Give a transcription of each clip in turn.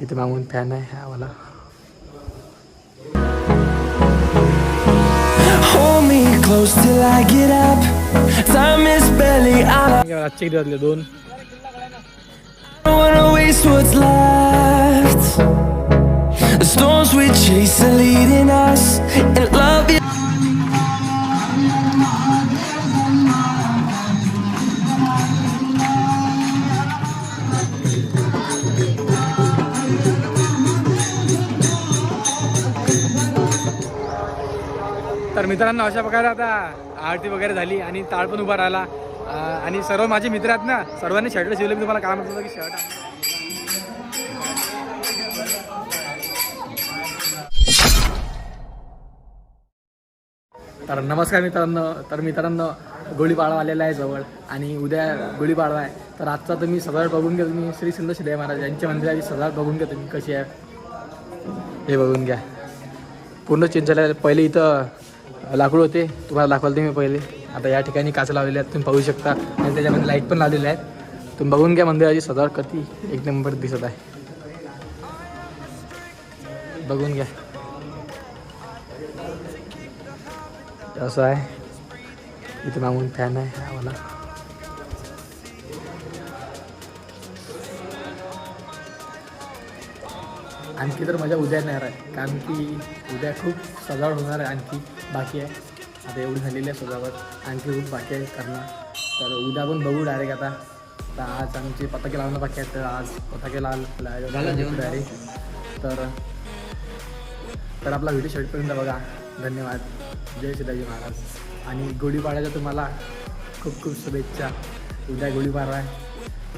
इथे मागून फॅन आहे हा वाला Hold me close till I get up. Time is barely on. I आजचे किती वाजले दोन don't wanna waste what's left. The storms we chase are leading us, and love is. तर मित्रांनो अशा प्रकारे आता आरती वगैरे झाली आणि ताळ पण उभा राहिला. आणि सर्व माझे मित्र आहेत ना सर्वांनी शर्ट शिवले. मी तुम्हाला काय म्हणत होतो की शर्ट तर नमस्कार मित्रांनो. तर मित्रांनो गुढीपाडवा आलेला आहे जवळ आणि उद्या गुढीपाडवा आहे. तर आजचा तुम्ही सजावट बघून घ्या तुम्ही श्री सिंध महाराज यांच्या मंदिराची सजावट बघून घ्या तुम्ही कशी आहे. हे बघून घ्या. पूर्ण चेंज झालं पहिले इथं लाकूड होते. तुम्हाला दाखवलं ते मी पहिले. आता या ठिकाणी काच लावलेले आहेत. तुम्ही पाहू शकता. आणि त्याच्यामध्ये लाइट पण लावलेले आहेत. तुम्ही बघून घ्या मंदिराची सजावट कधी एक नंबर दिसत आहे. बघून घ्या. असं आहे. इथे मागून फॅन आहे. आम्हाला आणखी तर मजा उद्या येणार आहे. कारण की उद्या खूप सजावट होणार आहे आणखी. बाकी आहे. आता एवढी झालेली आहे सजावट. आणखी खूप बाकी आहे करणं तर उद्या पण बघू डायरेक्ट आता. तर आज आमचे पताके लावणं बाकी आहेत. तर आज पताके लाल डायरेक्ट तर तर आपला व्हिडिओ शेवटपर्यंत बघा. धन्यवाद. जय शिवाजी महाराज. आणि गुढीपाड्याच्या तुम्हाला खूप खूप शुभेच्छा. उद्या गुढीपाडवा आहे.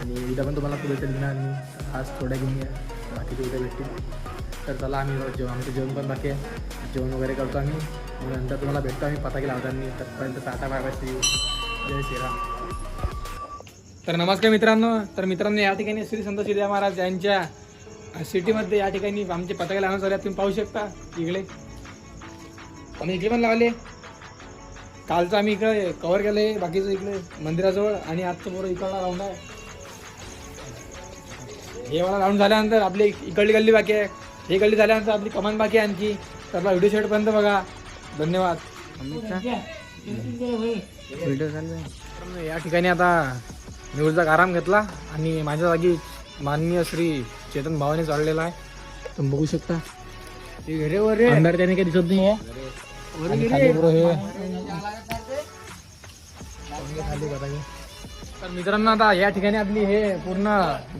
आणि उद्या पण तुम्हाला शुभेच्छा देणार आणि आज थोड्या घेऊन घ्या बाकीचे उद्या भेटतील. तर चला आम्ही जेवण आमचं जेवण पण बाकी आहे. जेवण वगैरे करतो आम्ही. मग नंतर तुम्हाला भेटतो आम्ही पताके लावताना. तत्पर्यंत टाटा बाय बाय श्री जय श्रीराम. तर नमस्कार मित्रांनो. तर मित्रांनो या ठिकाणी श्री संत शिर्या महाराज यांच्या सिटीमध्ये या ठिकाणी आमचे पताके लावण्यात आले तुम्ही पाहू शकता इकडे. आणि इकडे पण लावले. कालचं आम्ही इकडे कवर केलं आहे बाकीचं इकडे मंदिराजवळ. आणि आजचं पोरं इकडला लावणार. आहे हे मला लावून झाल्यानंतर आपली इकडली गल्ली बाकी आहे. हे गल्ली झाल्यानंतर आपली कमान बाकी आहे आणखी. तर आपला व्हिडिओ शेवटपर्यंत बघा. धन्यवाद. व्हिडिओ या ठिकाणी आता निवडचा आराम घेतला आणि माझ्या जागी माननीय श्री चेतन भावाने चाललेला आहे. तुम्ही बघू शकता. अंधार त्याने काही दिसत नाही आणि तर मित्रांनो आता या ठिकाणी आपली हे पूर्ण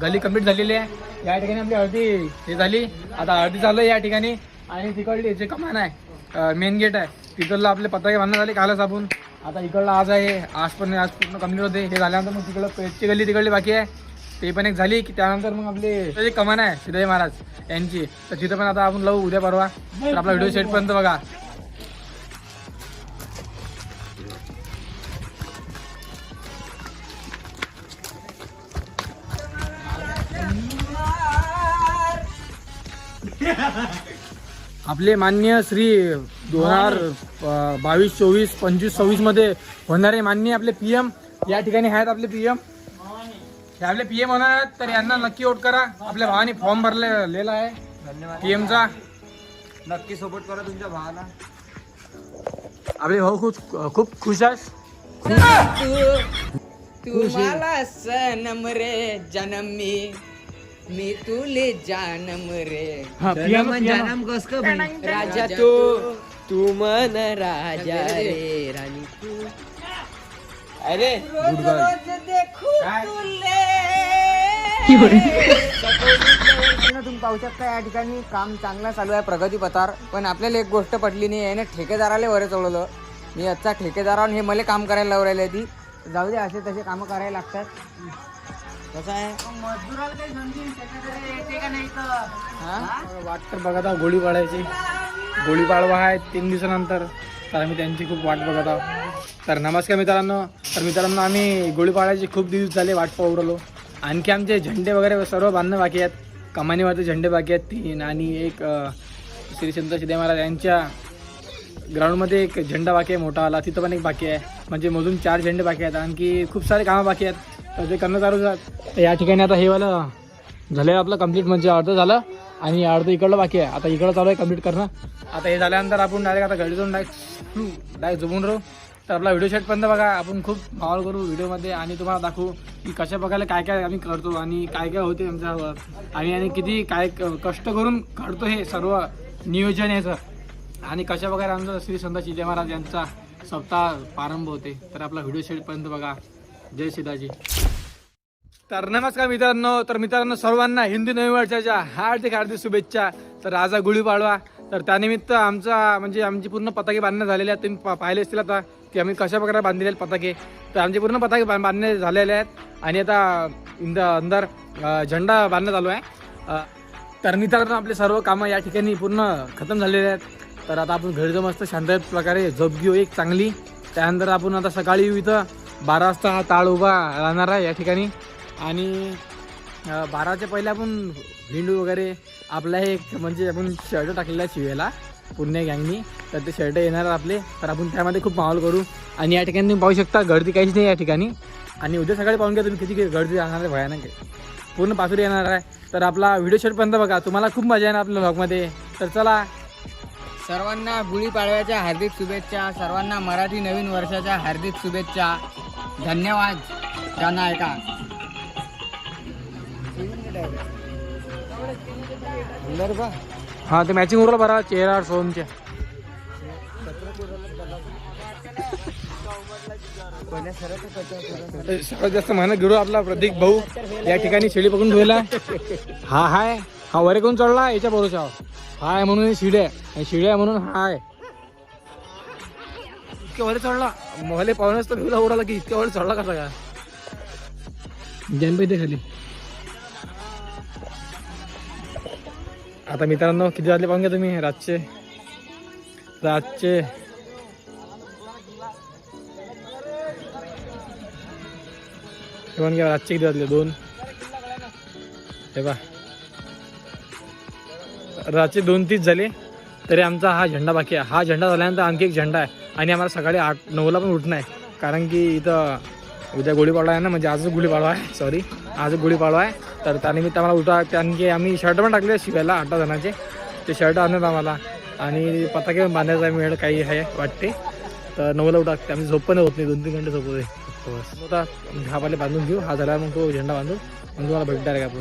गली कंप्लीट झालेली आहे. या ठिकाणी आपली हळदी हे झाली. आता हळदी चालू या ठिकाणी. आणि तिकडली जे कमान आहे मेन गेट आहे तिकडलं आपले पताके बांधण्यात झाले कालच आपण. आता इकडलं आज आहे आज पण आज पूर्ण कंप्लीट होते. हे झाल्यानंतर मग तिकडं पेटची गल्ली तिकडली बाकी आहे. ते पण एक झाली की त्यानंतर मग आपले जे कमान आहे सिद्धाई महाराज यांची तर तिथं पण आता आपण लावू उद्या परवा. तर आपला व्हिडिओ शेटपर्यंत बघा. आपले मान्य श्री दोन हजार बावीस चोवीस पंचवीस सव्वीसमध्ये होणारे मान्य आपले पीएम या ठिकाणी आहेत आपले पीएम हे आपले पीएम होणार आहेत तर यांना नक्की वोट करा. आपल्या भावाने फॉर्म भरलेला आहे. धन्यवाद. पीएमचा नक्की सपोर्ट करा तुमच्या भावाला. आपले भाऊ खूप खूप खुश आहेत. तुम्हाला सनम रे जनम मी तुले जानम रे. हा, पियानो- पियानो. जानम कस का भाई राजा तू तू. मन राजा रे. राणी तू. अरे रोज रोज देखू तुले. तुम्ही पाहू शकता या ठिकाणी काम चांगलं चालू आहे प्रगती पथार. पण आपल्याला एक गोष्ट पटली नाही याने ठेकेदाराला वर चढवलं. मी आजचा ठेकेदारावर हे मला काम करायला लावून राहिले ती. जाऊ दे असे तसे कामं करायला लागतात. कसं आहे? हा? वाट तर बघत आहोत गोळी पाडायची. गोळी पाडवा आहे तीन दिवसानंतर. तर आम्ही त्यांची खूप वाट बघत आहोत. तर नमस्कार मित्रांनो. तर मित्रांनो आम्ही गोळी पाडायची खूप दिवस झाले वाट पाहू राहिलो. आणखी आमचे झेंडे वगैरे सर्व बांधणं बाकी आहेत. कमानीवरचे झेंडे बाकी आहेत. तीन आणि एक श्री संत शिदे महाराज यांच्या ग्राउंडमध्ये एक झेंडा बाकी आहे मोठा आला तिथं पण एक बाकी आहे. म्हणजे मोजून चार झेंडे बाकी आहेत. आणखी खूप सारे कामं बाकी आहेत. तर ते करणं चालू तर या ठिकाणी आता हे वालं झालं आपलं कंप्लीट म्हणजे अर्ध झालं आणि अर्ध इकडलं बाकी आहे. आता इकडं चालू आहे कंप्लीट करणं. आता हे झाल्यानंतर आपण डायरेक्ट आता घरी जाऊन डायरेक्ट डायरेक्ट झोपून राहू. तर आपला व्हिडिओ शेटपर्यंत बघा. आपण खूप माहोल करू व्हिडिओमध्ये आणि तुम्हाला दाखवू की कशा प्रकारे काय काय आम्ही करतो आणि काय काय होते आमच्यावर. आणि आणि किती काय क- कष्ट करून करतो हे सर्व नियोजन याचं आणि कशा प्रकारे आमचं श्री संत शिजे महाराज यांचा सप्ताह प्रारंभ होते. तर आपला व्हिडिओ शेटपर्यंत बघा. जय सीताजी तर नमस्कार मित्रांनो तर मित्रांनो सर्वांना हिंदी नवीन वर्षाच्या हार्दिक हार्दिक शुभेच्छा तर राजा गुढीपाडवा तर त्यानिमित्त आमचा म्हणजे आमची पूर्ण पताके बांधण्यात झालेले आहेत. तुम्ही पा- पाहिले असतील आता की आम्ही कशा प्रकारे बांधलेले आहेत पताके. तर आमचे पूर्ण पताके बां- बांधणे झालेले आहेत. आणि आता इंद अंदर झेंडा बांधण्यात आलो आहे. तर मित्रांनो आपले सर्व कामं या ठिकाणी पूर्ण खतम झालेले आहेत. तर आता आपण घरी जाऊ मस्त शांत प्रकारे झोप घेऊ एक चांगली. त्यानंतर आपण आता सकाळी येऊ इथं. बारा वाजता हा ताळ उभा राहणार आहे या ठिकाणी. आणि बाराच्या पहिले आपण भिंडू वगैरे आपला हे एक म्हणजे आपण शर्ट टाकलेला आहे शिवेला पुणे गँगनी. तर ते शर्ट येणार आपले. तर आपण त्यामध्ये खूप माहोल करू. आणि या ठिकाणी तुम्ही पाहू शकता गर्दी काहीच नाही या ठिकाणी. आणि उद्या सकाळी पाहून घ्या तुम्ही किती गर्दी राहणार आहे भयानक पूर्ण पाचुरी येणार आहे. तर आपला व्हिडिओ शर्टपर्यंत बघा. तुम्हाला खूप मजा येणार आपल्या ब्लॉगमध्ये तर चला. सर्वांना गुढीपाडव्याच्या हार्दिक शुभेच्छा. सर्वांना मराठी नवीन वर्षाच्या हार्दिक शुभेच्छा. धन्यवाद त्यांना ऐका हा ते मॅचिंग उरला बरा चेहरा सोमच्या सगळ्यात जास्त मेहनत घेऊ आपला प्रतीक भाऊ या ठिकाणी शिडी पकडून ठेवला. हा हाय. हा वरे कोण चढला याच्या भरोसा हाय म्हणून शिडी आहे. शिडी आहे म्हणून हाय. इतक्या वरे चढला. मले पाहुणेच तर भिवला उडाला की इतक्या वर चढला कसा का जैन खाली. आता मित्रांनो किती वाजले पाहून घ्या तुम्ही? रातचे. रातचे. पाहून घ्या रातचे किती वाजले? दोन. हे पा रातचे दोन तीस झाले. तरी आमचा हा झेंडा बाकी आहे. हा झेंडा झाल्यानंतर आणखी एक झेंडा आहे. आणि आम्हाला सकाळी आठ नऊला पण उठणं आहे. कारण की इथं उद्या गुढीपाडवा आहे ना म्हणजे आजच गुढीपाडवा आहे. सॉरी आजच गुढीपाडवा आहे. तर त्यानिमित्त आम्हाला उठा आणखी आम्ही शर्ट पण टाकले शिवायला आठ जणांचे. ते शर्ट आणत आम्हाला. आणि पताके पण बांधायचा वेळ काही आहे वाटते. तर नऊला उठा. आम्ही झोप पण होत नाही. दोन तीन घंटे झोप होते. बस. आता हा पहिले बांधून घेऊ. हा झाला मग तो झेंडा बांधू. मग तुम्हाला भेटणार आहे आपण?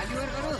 আলিওর করো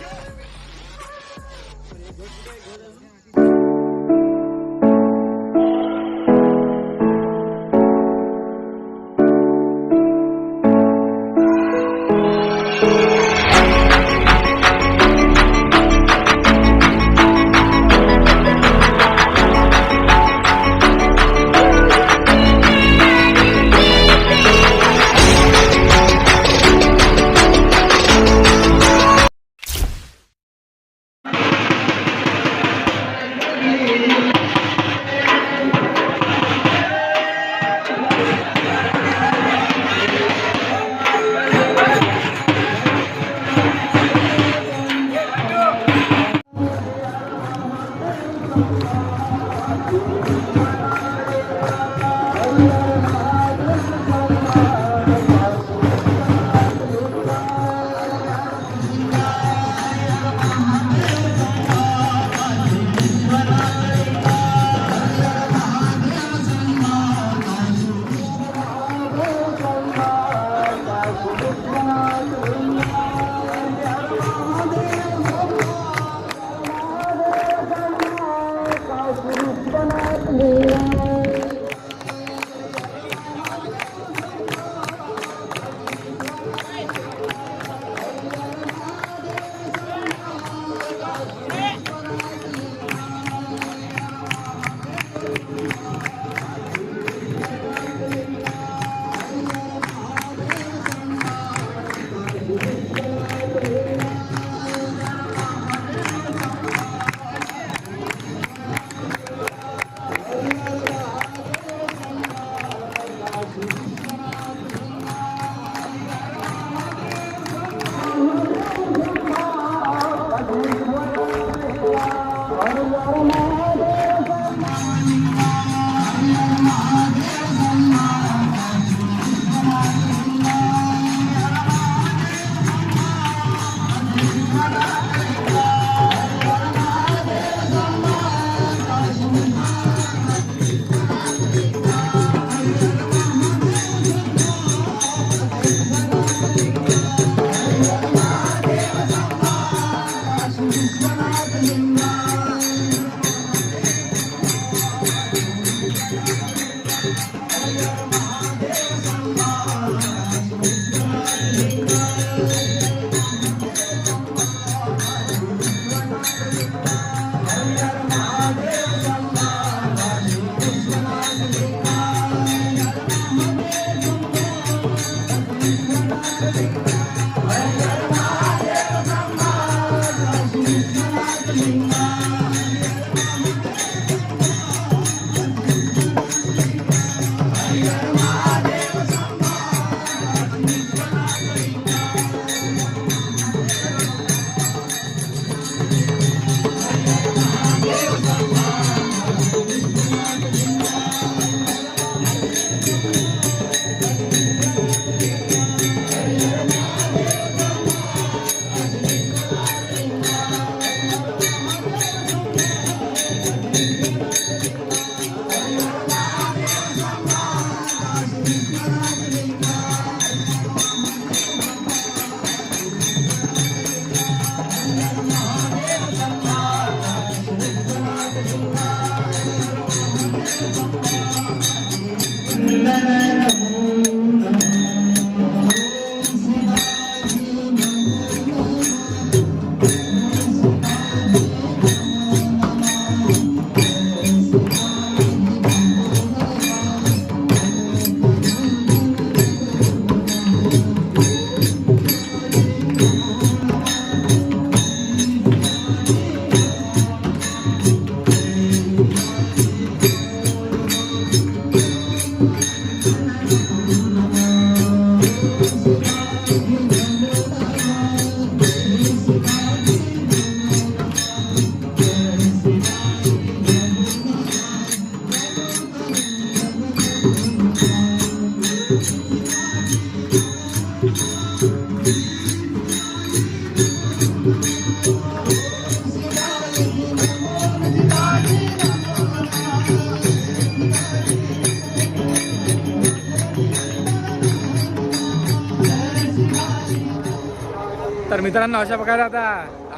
मित्रांनो अशा प्रकारे आता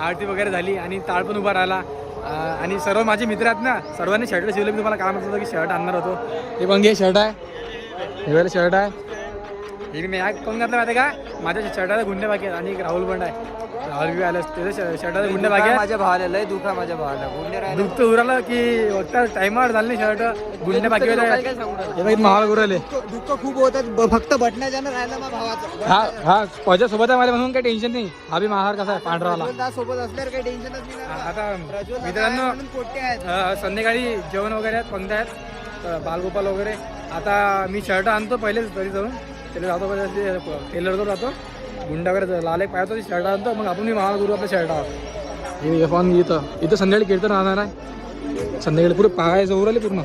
आरती वगैरे झाली आणि ताळ पण उभा राहिला. आणि सर्व माझे मित्र आहेत ना सर्वांनी शर्ट शिवले. मी तुम्हाला काय म्हणत होतो की शर्ट आणणार होतो. हे पण घे शर्ट आहे. हे शर्ट आहे. हे मी या कोण घातलं माहिती आहे का? माझ्या शर्टाला गुंडे बाकी आहेत आणि एक राहुल बंड आहे. बी आलं शर्टाला गुंडे बाकी आहेत. माझ्या भावाला लय दुखा माझ्या भावाला. गुंडे राहिले. दुःख तर उरालं की वक्ता टायमावर झालं नाही शर्ट गुंडे बाकी हे महाल गुरले दुःख खूप होतात फक्त बटण्याच्यानं राहिलं माझ्या भावाचं. हा हा माझ्या सोबत आहे मला म्हणून काही टेन्शन नाही. हा बी महार कसा आहे पांढरावाला. सोबत असल्यावर काही टेन्शनच नाही ना. आता मित्रांनो संध्याकाळी जेवण वगैरे आहेत पंक्ती आहेत बालगोपाल वगैरे. आता मी शर्ट आणतो पहिलेच तरी जाऊन. त्याला जातो पहिले टेलरवर जातो. गुंडा वगैरे लाल एक पाहतो शर्ट आणतो मग आपण मी महागुरु आपला शर्ट आहोत. हे फोन इथं. इथं संध्याकाळी कीर्तन राहणार आहे. संध्याकाळी पुरे पाहायचं उरले पूर्ण.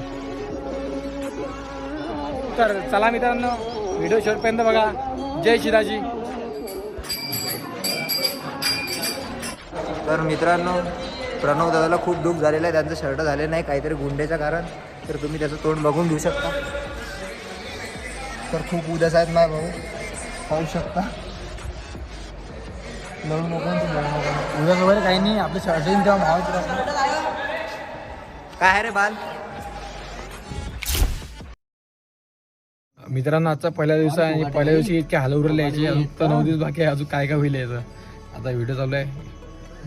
तर चला मित्रांनो व्हिडिओ शेवटपर्यंत बघा. जय शिराजी तर मित्रांनो प्रणव दादाला खूप दुःख झालेलं आहे. त्यांचं शर्ट झाले नाही काहीतरी गुंडेचं कारण. तर तुम्ही त्याचं तोंड बघून घेऊ शकता. तर खूप उदास आहेत माझ्या भाऊ. पाहू शकता. लढू नको उद्या वगैरे काही नाही आपलं शर्ट येईन तेव्हा भाव काय आहे रे बाल? मित्रांनो आजचा पहिला दिवस आहे आणि पहिल्या दिवशी इतके हाल उरले यायचे अजून तर नऊ दिवस बाकी आहे अजून काय काय होईल याचं. आता व्हिडिओ चालू आहे.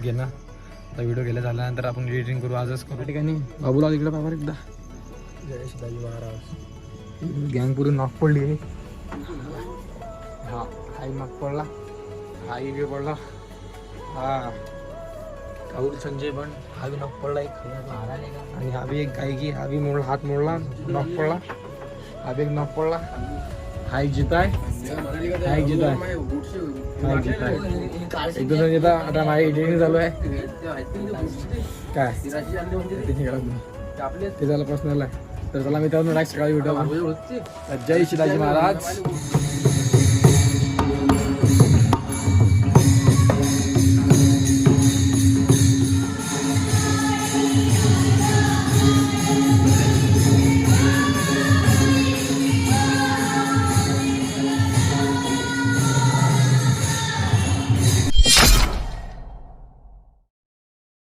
घे ना. आता व्हिडिओ गेला झाल्यानंतर आपण एडिटिंग करू आजच करू. ठिकाणी बाबूला तिकडे बाबा एकदा. जय शिवाजी महाराज गँग पुरी नॉक पडली हा हाई नॉक पडला. बी पडला हा राहुल संजय पण हा बी नॉक पडला एक आणि हा बी एक गायकी हा बी मोडला हात मोडला नॉक पडला। हा बी एक नॉक पडला। हा एक जिता आहे हा एक जिता आहे हा एक जिता आहे एक दोन जिता आता माझी एडिटिंग चालू आहे. काय. ते झालं पर्सनल आहे तर चला मित्रांनो नेक्स्ट सकाळी व्हिडिओ जय शिवाजी महाराज.